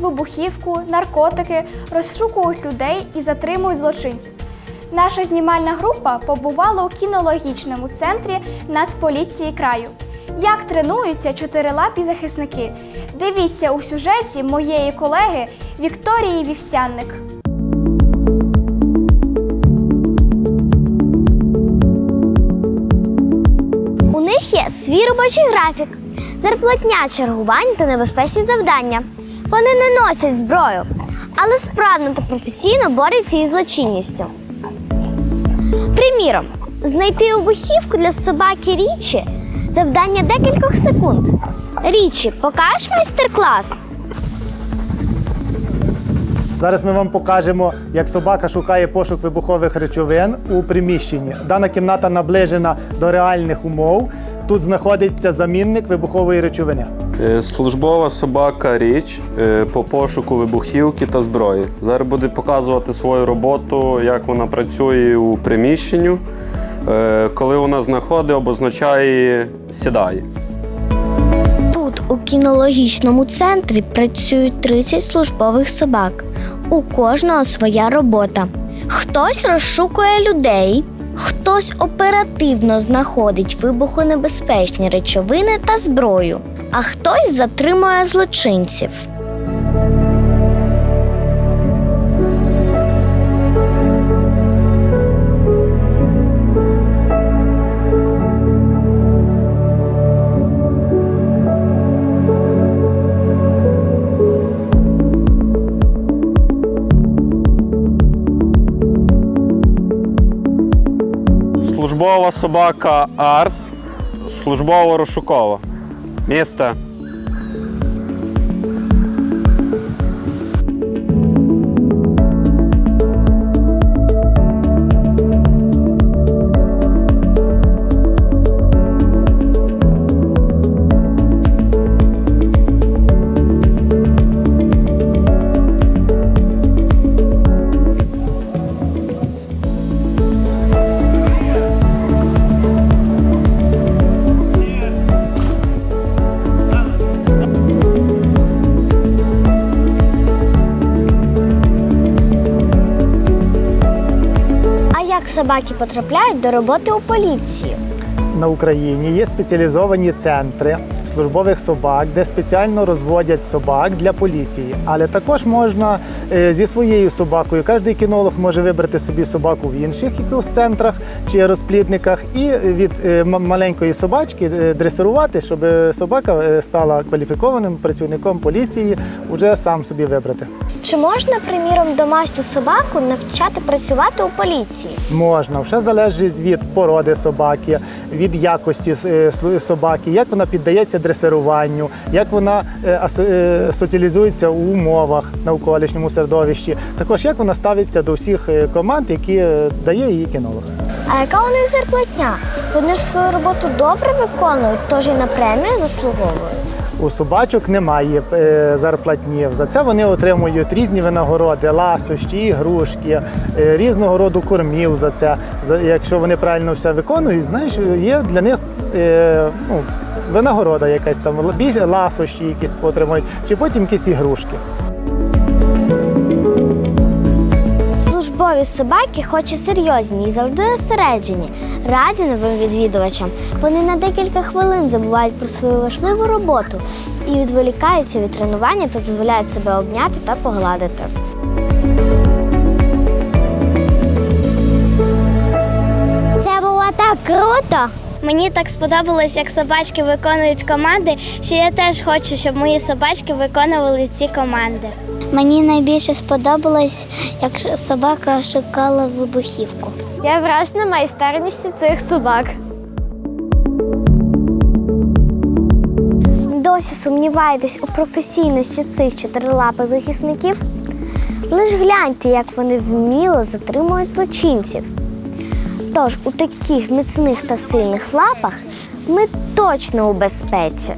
вибухівку, наркотики, розшукують людей і затримують злочинців. Наша знімальна група побувала у кінологічному центрі Нацполіції краю. Як тренуються чотирилапі захисники? Дивіться у сюжеті моєї колеги Вікторії Вівсянник. У них є свій робочий графік, зарплатня чергувань та небезпечні завдання. Вони не носять зброю, але справно та професійно борються із злочинністю. Приміром, знайти вибухівку для собаки Річі завдання декількох секунд. Річі, покажеш майстер-клас? Зараз ми вам покажемо, як собака шукає пошук вибухових речовин у приміщенні. Дана кімната наближена до реальних умов. Тут знаходиться замінник вибухової речовини. Е, Службова собака річ е, по пошуку вибухівки та зброї. Зараз буде показувати свою роботу, як вона працює у приміщенню. Е, Коли вона знаходить, обозначає сідає. Тут, у кінологічному центрі, працюють 30 службових собак. У кожного своя робота. Хтось розшукує людей, хтось оперативно знаходить вибухонебезпечні речовини та зброю, а хтось затримує злочинців. Службова собака Арс, службово розшукова. Собаки потрапляють до роботи у поліції? На Україні є спеціалізовані центри службових собак, де спеціально розводять собак для поліції. Але також можна е, зі своєю собакою. Кожний кінолог може вибрати собі собаку в інших якихось центрах чи розплідниках, і від е, маленької собачки е, дресирувати, щоб собака стала кваліфікованим працівником поліції, вже сам собі вибрати. Чи можна, приміром, домашню собаку навчати працювати у поліції? Можна, все залежить від породи собаки, від якості е, собаки, як вона піддається дресируванню, як вона е, е, соціалізується у умовах навколишньому середовищі. Також як вона ставиться до всіх команд, які дає її кінолог. А яка у них зарплатня? Вони ж свою роботу добре виконують, тож і на премію заслуговують. У собачок немає зарплатнів. зарплатні. За це вони отримують різні винагороди, ласощі, ігрушки, е, різного роду кормів за це. Якщо вони правильно все виконують, знаєш, є для них е, ну, винагорода якась там, більше ласощі якісь отримують, чи потім якісь ігрушки. Службові собаки, хоч і серйозні і завжди зосереджені, раді новим відвідувачам. Вони на декілька хвилин забувають про свою важливу роботу і відволікаються від тренування та дозволяють себе обняти та погладити. Це було так круто! Мені так сподобалось, як собачки виконують команди, що я теж хочу, щоб мої собачки виконували ці команди. Мені найбільше сподобалось, як собака шукала вибухівку. Я вражена майстерністю цих собак. Досі сумніваєтесь у професійності цих чотирилапих захисників? Лиш гляньте, як вони вміло затримують злочинців. Тож у таких міцних та сильних лапах ми точно у безпеці.